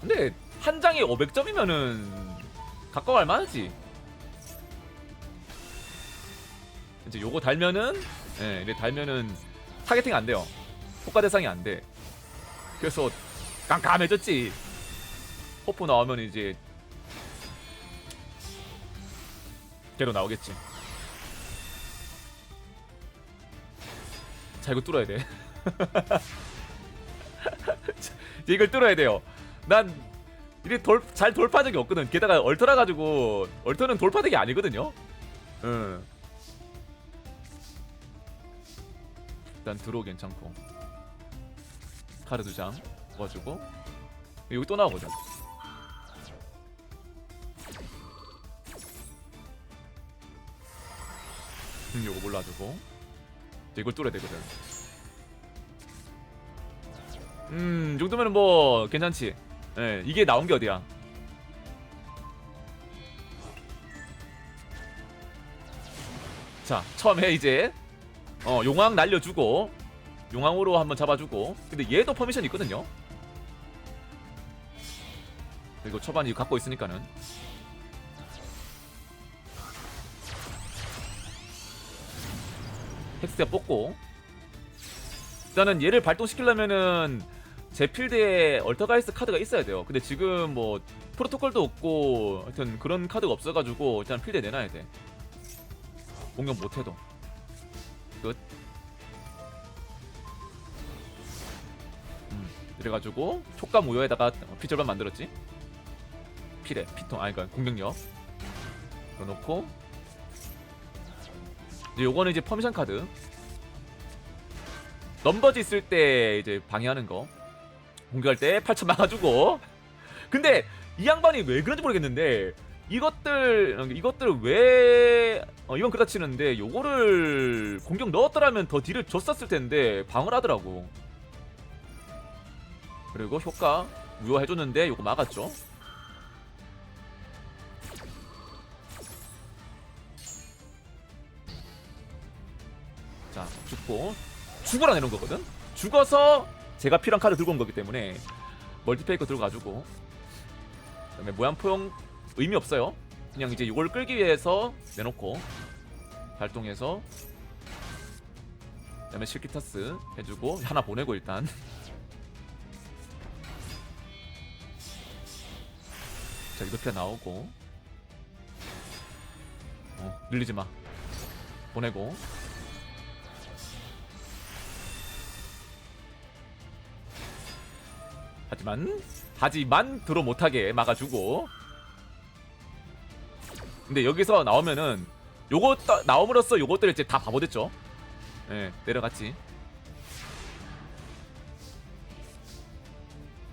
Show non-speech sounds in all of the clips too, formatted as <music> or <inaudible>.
근데 한 장에 500점이면은 가까워할 만하지. 이제 요거 달면은 예, 이래 달면은 타겟팅 안 돼요. 효과 대상이 안 돼. 그래서 깜깜해졌지. 호프 나오면 이제 걔로 나오겠지. 자 이거 뚫어야 돼. <laughs> 자, 이걸 뚫어야 돼요. 난 이게 돌, 잘 돌파 적이 없거든. 게다가 얼터라 가지고 얼터는 돌파적이 아니거든요. 응. 일단 드로우 괜찮고 카드 두장 먹어주고 여기 또 나오거든. 음, 요거 몰라주고 이걸 뚫어야 되거든. 음, 이 정도면 뭐 괜찮지. 예, 이게 나온 게 어디야? 자, 처음에 이제 어, 용왕 날려주고 용왕으로 한번 잡아주고 근데 얘도 퍼미션 있거든요. 이거 갖고 있으니까는 헥스가 뽑고 일단은 얘를 발동시키려면은 제 필드에 얼터가이스 카드가 있어야 돼요. 근데 지금 뭐 프로토콜도 없고 하여튼 그런 카드가 없어가지고 일단 필드에 내놔야 돼. 공격 못해도 끝. 음, 그래가지고 촉감 우여에다가 피절반 만들었지. 필에 피통 아니 그러니까 공격력 넣어놓고 이제 요거는 이제 퍼미션 카드 넘버즈 있을 때 이제 방해하는 거 공격할 때 8천 막아주고. 근데 이 양반이 왜 그런지 모르겠는데 이것들 이것들 왜 어, 이건 그렇다 치는데 요거를 공격 넣었더라면 더 딜을 줬었을 텐데 방을 하더라고. 그리고 효과 무효해줬는데 요거 막았죠. 자 죽고 죽어라 내는 거거든? 죽어서 제가 필요한 카드 들고 온 거기 때문에 멀티페이커 들고 가지고. 그다음에 모양포용 의미 없어요. 그냥 이제 이걸 끌기 위해서 내놓고 발동해서 그다음에 실키타스 해주고 하나 보내고 일단. 자 이도피아 나오고. 어 늘리지 마. 보내고 하지만 하지만 들어 못하게 막아주고. 근데 여기서 나오면은 따- 나옴으로써 요것들 이제 다 바보 됐죠? 예 내려갔지.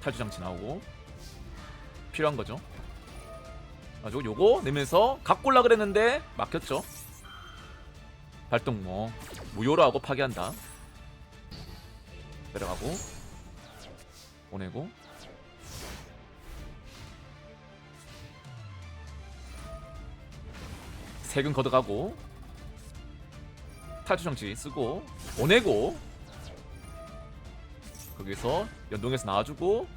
탈주 장치 나오고. 필요한 거죠? 가지고 요거 내면서 갖고 올라 그랬는데 막혔죠? 발동 뭐 무효로 하고 파괴한다. 내려가고 보내고. 세금 걷어가고. 탈주 장치 쓰고 보내고. 거기서 연동해서 나와주고.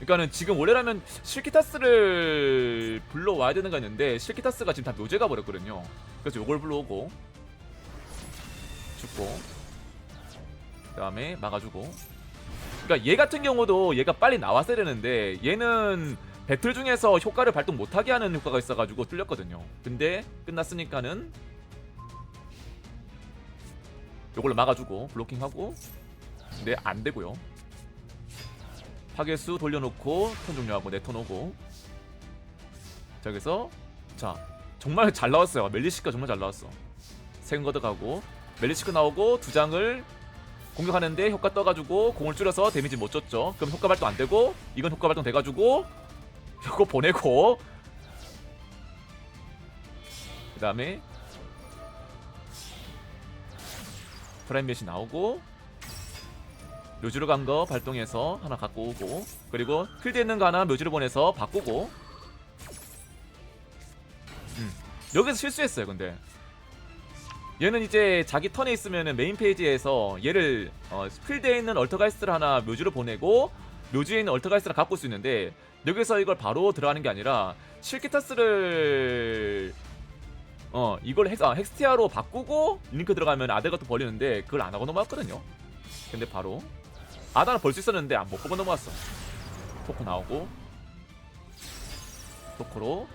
그러니까는 지금 원래라면 실키타스를 불러와야 되는 거 있는데 실키타스가 지금 다 묘제가 버렸거든요. 그래서 요걸 불러오고. 죽고. 그 다음에 막아주고 그러니까 얘 같은 경우도 얘가 빨리 나왔어야 되는데 얘는 배틀 중에서 효과를 발동 못하게 하는 효과가 있어가지고 뚫렸거든요. 근데 끝났으니까는 요걸로 막아주고 블로킹하고 근데 안 되고요. 파괴수 돌려놓고 턴 종료하고 내턴 오고 자 여기서 자 정말 잘 나왔어요. 멜리시카 정말 잘 나왔어. 세금 걷어가고 멜리시카 나오고 두 장을 공격하는데 효과 떠가지고 공을 줄여서 데미지 못 줬죠. 그럼 효과 발동 안 되고 이건 효과 발동 돼가지고 이거 보내고 그 다음에 프라임맷이 나오고 묘지로 간 거 발동해서 하나 갖고 오고 그리고 필드에 있는 거 하나 묘지로 보내서 바꾸고 음. 여기서 실수했어요 근데 얘는 이제 자기 턴에 있으면은 메인 페이지에서 얘를 어, 필드에 있는 얼터가이스트를 하나 묘지로 보내고 묘지에 있는 얼터가이스를 갖고 올 수 있는데 여기서 이걸 바로 들어가는 게 아니라 실키타스를 어 이걸 헥, 아, 헥스티아로 바꾸고 링크 들어가면 아델가 또 버리는데 그걸 안 하고 넘어왔거든요. 근데 바로 아다는 벌 수 있었는데 안못 보고 넘어왔어. 토코 나오고 토코로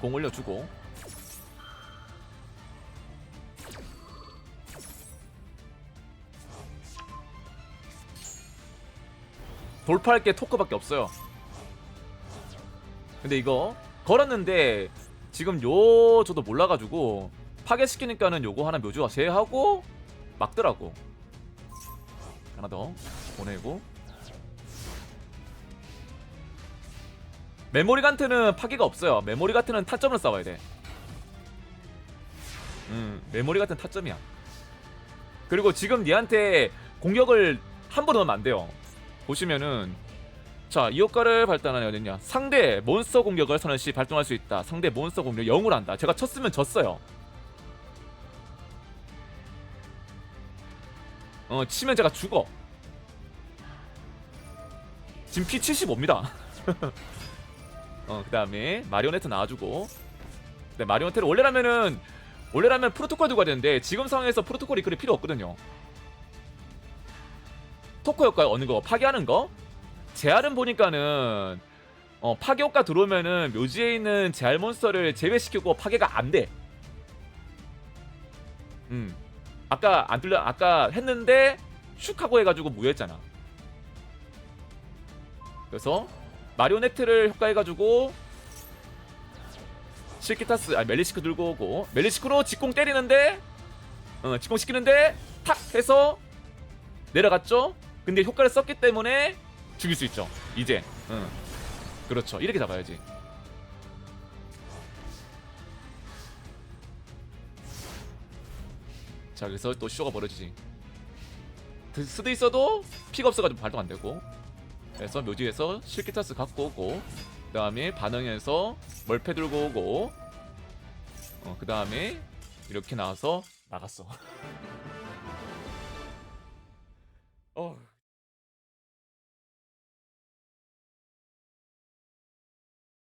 공 올려주고 돌파할 게 토크밖에 없어요. 근데 이거 걸었는데 지금 요 저도 몰라가지고 파괴시키니까는 요거 하나 묘주가 제하고 막더라고. 하나 더 보내고 메모리 간트는 파괴가 없어요. 메모리 간트는 타점을 싸워야 돼. 음, 메모리 같은 타점이야. 그리고 지금 얘한테 공격을 한 번 넣으면 안 돼요. 보시면은 자, 이 효과를 발동하는 어딨냐? 상대 몬스터 공격을 선언 시 발동할 수 있다. 상대 몬스터 공격 0으로 한다. 제가 쳤으면 졌어요. 어, 치면 제가 죽어. 지금 피 75입니다. <laughs> 어, 그 다음에 마리오네트 나와주고. 네, 마리오네트를 원래라면은 원래라면 프로토콜 두고 가야 되는데 지금 상황에서 프로토콜 이끌이 필요 없거든요. 토코 효과 어느 거 파괴하는 거 재활은 보니까는 어, 파괴 효과 들어오면은 묘지에 있는 재활 몬스터를 제외시키고 파괴가 안 돼. 음. 아까 안 뚫려 아까 했는데 슉 하고 해가지고 무효했잖아. 그래서 마리오네트를 효과해가지고 실키타스 아 멜리시크 들고 오고 멜리시크로 직공 때리는데 어 직공 시키는데 탁 해서 내려갔죠. 근데 효과를 썼기 때문에 죽일 수 있죠. 이제 응. 그렇죠. 이렇게 잡아야지. 자 그래서 또 쇼가 벌어지지. 드- 수도 있어도 피가 없어가지고 발동 안 되고. 그래서 묘지에서 실키타스 갖고 오고 그 다음에 반응해서 멀패 들고 오고 어, 그 다음에 이렇게 나와서 나갔어 <laughs>